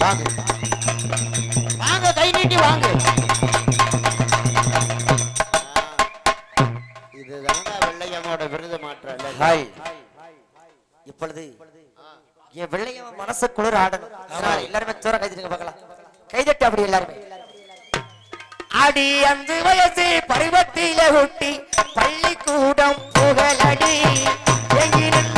வாங்க. வாங்க கை நீட்டி வாங்க. இதுதாங்க வெள்ளையனோட விருது மாற்றம் இப்பொழுது என் வெள்ளையன் மனசு குளிர் ஆடணும். எல்லாருமே தூரம் கைதிருங்க பார்க்கலாம். கைதட்டு அப்படி எல்லாருமே. அடி அஞ்சு வயசு பருவத்தில ஒட்டி பள்ளிக்கூடம் புகழடி. எங்கிருந்து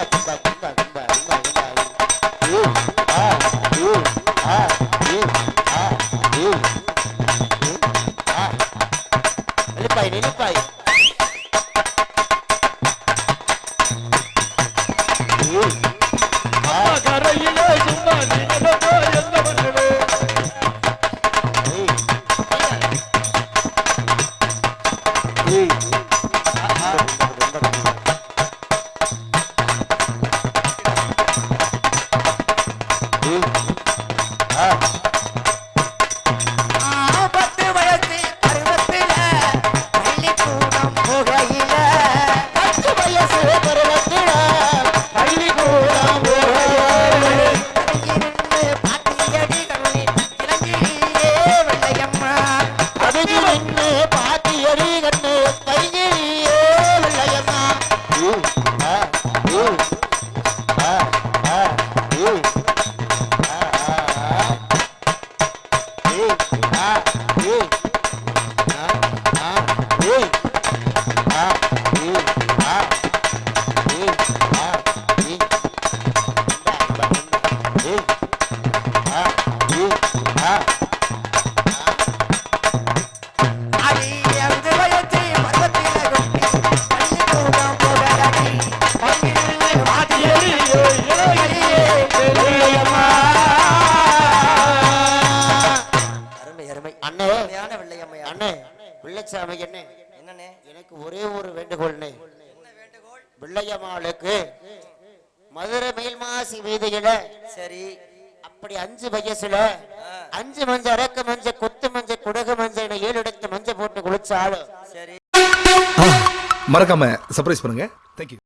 แบบแบบแบบ Ah. அமையண்ணே என்னண்ணே? எனக்கு ஒரே ஒரு வேண்டுகோள்? பிள்ளையம்மாளுக்கு மதுரை மேல் மாசி வீதியில சரி. அப்படி அஞ்சு வயசுல அஞ்சு மஞ்ச அரக்க மஞ்ச கொத்து மஞ்ச குடகு மஞ்ச ஏழு இடத்து மஞ்ச போட்டு குளிச்சாலும் சரி. மறக்காம சர்ப்ரைஸ் பண்ணுங்க. தேங்க்யூ